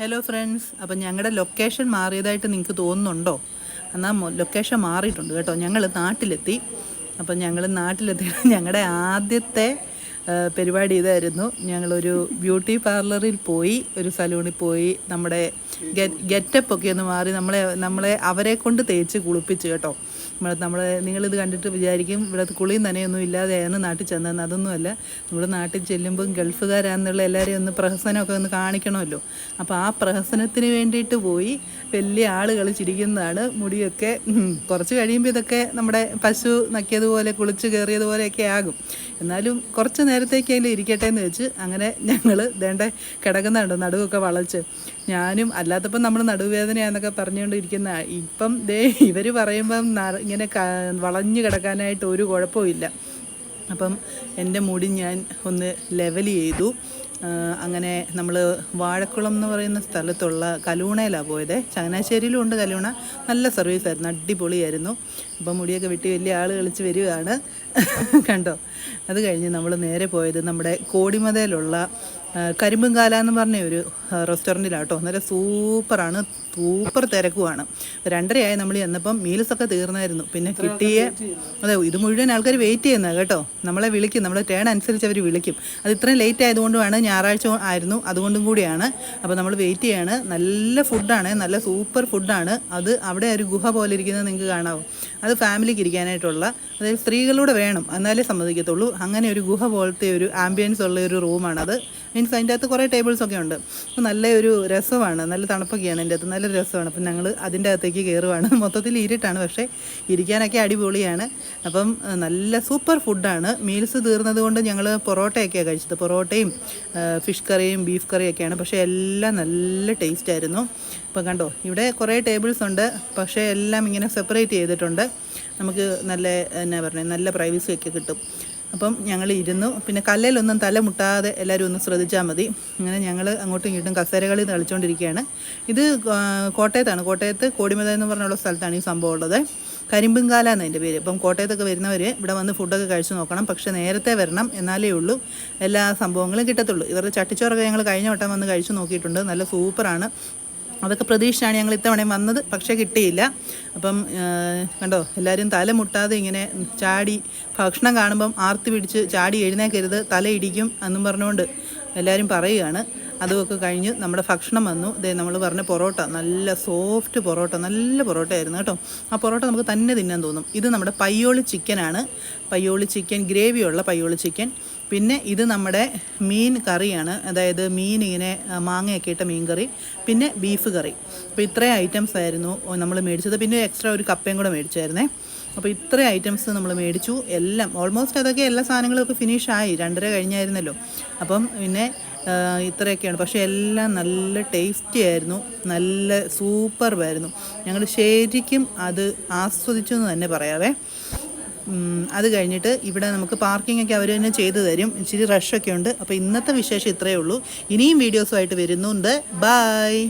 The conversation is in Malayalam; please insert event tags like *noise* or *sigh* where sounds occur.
ഹലോ ഫ്രണ്ട്സ് അപ്പം ഞങ്ങളുടെ ലൊക്കേഷൻ മാറിയതായിട്ട് നിങ്ങൾക്ക് തോന്നുന്നുണ്ടോ? എന്നാൽ ലൊക്കേഷൻ മാറിയിട്ടുണ്ട് കേട്ടോ. ഞങ്ങൾ നാട്ടിലെത്തി. അപ്പം ഞങ്ങൾ നാട്ടിലെത്തി. *laughs* ഞങ്ങളുടെ ആദ്യത്തെ പരിപാടി ഇതായിരുന്നു. ഞങ്ങളൊരു ബ്യൂട്ടി പാർലറിൽ പോയി ഒരു സലൂണിൽ പോയി. നമ്മുടെ ഗെറ്റപ്പ് ഒക്കെ ഒന്ന് മാറി നമ്മളെ നമ്മളെ അവരെ കൊണ്ട് തേച്ച് കുളിപ്പിച്ച് കേട്ടോ. നമ്മൾ നമ്മളെ നിങ്ങളിത് കണ്ടിട്ട് വിചാരിക്കും ഇവിടെ കുളിയും നനയൊന്നും ഇല്ലാതെയാണ് നാട്ടിൽ ചെന്നതെന്ന്. അതൊന്നുമല്ല നമ്മുടെ നാട്ടിൽ ചെല്ലുമ്പം ഗൾഫുകാരാന്നുള്ള എല്ലാവരെയും ഒന്ന് പ്രഹസനമൊക്കെ ഒന്ന് കാണിക്കണമല്ലോ. അപ്പോൾ ആ പ്രഹസനത്തിന് വേണ്ടിയിട്ട് പോയി വലിയ ആളുകൾ ചിരിക്കുന്നതാണ് മുടിയൊക്കെ കുറച്ച് കഴിയുമ്പോൾ ഇതൊക്കെ നമ്മുടെ പശു നക്കിയതുപോലെ കുളിച്ച് കയറിയതുപോലെയൊക്കെ ആകും. എന്നാലും കുറച്ച് നേരത്തേക്കെങ്കിലും ഇരിക്കട്ടെ എന്ന് വെച്ച് അങ്ങനെ ഞങ്ങൾ ദേണ്ട കിടക്കുന്നുണ്ട് നടുവൊക്കെ വളച്ച്. ഞാനും അല്ലാത്തപ്പം നമ്മൾ നടുവേദനയാന്നൊക്കെ പറഞ്ഞുകൊണ്ട് ഇരിക്കുന്ന ഇപ്പം ദേ ഇവർ പറയുമ്പം ഇങ്ങനെ വളഞ്ഞു കിടക്കാനായിട്ട് ഒരു കുഴപ്പമില്ല അപ്പം എന്റെ മുടി ഞാൻ ഒന്ന് ലെവൽ ചെയ്തു. അങ്ങനെ നമ്മൾ വാഴക്കുളം എന്ന് പറയുന്ന സ്ഥലത്തുള്ള കലൂണയിലാണ് പോയത്. ചങ്ങനാശ്ശേരിയിലും ഉണ്ട് കലൂണ. നല്ല സർവീസ് സർവീസായിരുന്നു അടിപൊളിയായിരുന്നു. അപ്പം മുടിയൊക്കെ വെട്ടി വലിയ ആൾ കളിച്ച് വരികയാണ് കണ്ടോ? അത് കഴിഞ്ഞ് നമ്മൾ നേരെ പോയത് നമ്മുടെ കോടിമതയിലുള്ള കരിമ്പുംകാല എന്ന് പറഞ്ഞ ഒരു റെസ്റ്റോറന്റിലാട്ടോ നല്ല സൂപ്പറാണ്. സൂപ്പർ തിരക്കുമാണ് രണ്ടരയായി നമ്മൾ ചെന്നപ്പം മീൽസൊക്കെ തീർന്നായിരുന്നു. പിന്നെ കിട്ടിയ അതെ ഇത് മുഴുവൻ ആൾക്കാർ വെയിറ്റ് ചെയ്യുന്നത് കേട്ടോ. നമ്മളെ വിളിക്കും. നമ്മുടെ ടേൺ അനുസരിച്ച് അവർ വിളിക്കും. അത് ഇത്രയും ലേറ്റ് ആയതുകൊണ്ടുമാണ് ഞായറാഴ്ച ആയിരുന്നു. അതുകൊണ്ടും കൂടിയാണ്. അപ്പോൾ നമ്മൾ വെയിറ്റ് ചെയ്യാണ്. നല്ല ഫുഡാണ് നല്ല സൂപ്പർ ഫുഡാണ് അത് അവിടെ ഒരു ഗുഹ പോലെ ഇരിക്കുന്നത് നിങ്ങൾക്ക് കാണാവും? അത് ഫാമിലിക്ക് ഇരിക്കാനായിട്ടുള്ള. അതായത് സ്ത്രീകളുടെ വേണം. എന്നാലേ സമ്മതിക്കത്തുള്ളൂ. അങ്ങനെ ഒരു ഗുഹ പോലത്തെ ഒരു ആംബിയൻസ് ഉള്ള ഒരു റൂമാണത് മീൻസ് അതിന്റെ അകത്ത് കുറേ ടേബിൾസ് ഒക്കെ ഉണ്ട്. അപ്പോൾ നല്ല ഒരു രസമാണ്. നല്ല തണുപ്പൊക്കെയാണ് എന്റെ അകത്ത്. നല്ല രസമാണ്. അപ്പം ഞങ്ങൾ അതിന്റെ അകത്തേക്ക് കയറുവാണ് *laughs* മൊത്തത്തിൽ ഇരുട്ടാണ്. പക്ഷേ ഇരിക്കാനൊക്കെ അടിപൊളിയാണ്. അപ്പം നല്ല സൂപ്പർ ഫുഡാണ് മീൽസ് തീർന്നത് കൊണ്ട് ഞങ്ങൾ പൊറോട്ടയൊക്കെയാണ് കഴിച്ചത്. പൊറോട്ടയും ഫിഷ് കറിയും ബീഫ് കറിയൊക്കെയാണ് പക്ഷേ എല്ലാം നല്ല ടേസ്റ്റ് ആയിരുന്നു. ഇപ്പം കണ്ടോ ഇവിടെ കുറേ ടേബിൾസ് ഉണ്ട്. പക്ഷേ എല്ലാം ഇങ്ങനെ സെപ്പറേറ്റ് ചെയ്തിട്ടുണ്ട്. നമുക്ക് നല്ല എന്നാ പറയുക നല്ല പ്രൈവസി ഒക്കെ കിട്ടും. അപ്പം ഞങ്ങൾ ഇരുന്നു. പിന്നെ കല്ലിലൊന്നും തല മുട്ടാതെ എല്ലാവരും ഒന്ന് ശ്രദ്ധിച്ചാൽ മതി. അങ്ങനെ ഞങ്ങൾ അങ്ങോട്ടും ഇങ്ങോട്ടും കസേരകളിൽ കളിച്ചുകൊണ്ടിരിക്കുകയാണ് ഇത് കോട്ടയത്താണ്. കോട്ടയത്ത് കോടിമത എന്ന് പറഞ്ഞുള്ള സ്ഥലത്താണ് ഈ സംഭവം ഉള്ളത്. കരിമ്പുംകാല എന്ന് എന്റെ പേര്. ഇപ്പം കോട്ടയത്തൊക്കെ വരുന്നവർ ഇവിടെ വന്ന് ഫുഡൊക്കെ കഴിച്ചു നോക്കണം. പക്ഷേ നേരത്തെ വരണം എന്നാലേ ഉള്ളൂ. എല്ലാ സംഭവങ്ങളും കിട്ടത്തുള്ളൂ. ഇവരുടെ ചട്ടിച്ചോറൊക്കെ ഞങ്ങൾ കഴിഞ്ഞ വട്ടം വന്ന് കഴിച്ചു നോക്കിയിട്ടുണ്ട്. നല്ല സൂപ്പറാണ് അതൊക്കെ പ്രതീക്ഷയാണ് ഞങ്ങൾ ഇത്തവണയും വന്നത് പക്ഷേ കിട്ടിയില്ല. അപ്പം കണ്ടോ എല്ലാവരും തല മുട്ടാതെ ഇങ്ങനെ ചാടി ഭക്ഷണം കാണുമ്പം ആർത്തി പിടിച്ച് ചാടി എഴുന്നേക്കരുത് തല ഇടിക്കും എന്നും പറഞ്ഞുകൊണ്ട് എല്ലാവരും പറയുകയാണ്. അതുമൊക്കെ കഴിഞ്ഞ് നമ്മുടെ ഭക്ഷണം വന്നു. ഇതേ നമ്മൾ പറഞ്ഞ പൊറോട്ട നല്ല സോഫ്റ്റ് പൊറോട്ട നല്ല പൊറോട്ട ആയിരുന്നു കേട്ടോ. ആ പൊറോട്ട നമുക്ക് തന്നെ തിന്നാൻ തോന്നും. ഇത് നമ്മുടെ പയ്യോളി ചിക്കനാണ്. പയ്യോളി ചിക്കൻ ഗ്രേവിയുള്ള പയ്യോളി ചിക്കൻ. പിന്നെ ഇത് നമ്മുടെ മീൻ കറിയാണ്. അതായത് മീൻ ഇങ്ങനെ മാങ്ങയൊക്കെ ഇട്ട മീൻ കറി. പിന്നെ ബീഫ് കറി. അപ്പോൾ ഇത്രയും ഐറ്റംസ് ആയിരുന്നു നമ്മൾ മേടിച്ചത്. പിന്നെ എക്സ്ട്രാ ഒരു കപ്പയും കൂടെ മേടിച്ചായിരുന്നേ. അപ്പോൾ ഇത്രയും ഐറ്റംസ് നമ്മൾ മേടിച്ചു. എല്ലാം ഓൾമോസ്റ്റ് അതൊക്കെ എല്ലാ സാധനങ്ങളും ഒക്കെ ഫിനിഷ് ആയി. രണ്ടര കഴിഞ്ഞായിരുന്നല്ലോ. അപ്പം പിന്നെ ഇത്രയൊക്കെയാണ്. പക്ഷേ എല്ലാം നല്ല ടേസ്റ്റി ആയിരുന്നു. നല്ല സൂപ്പർവായിരുന്നു ഞങ്ങൾ ശരിക്കും അത് ആസ്വദിച്ചു എന്ന് തന്നെ പറയാവേ. അത് കഴിഞ്ഞിട്ട് ഇവിടെ നമുക്ക് പാർക്കിംഗ് ഒക്കെ അവർ തന്നെ ചെയ്തു തരും. ഇച്ചിരി റഷൊക്കെ ഉണ്ട്. അപ്പോൾ ഇന്നത്തെ വിശേഷം ഇത്രയേ ഉള്ളൂ. ഇനിയും വീഡിയോസുമായിട്ട് വരുന്നുണ്ട്. ബൈ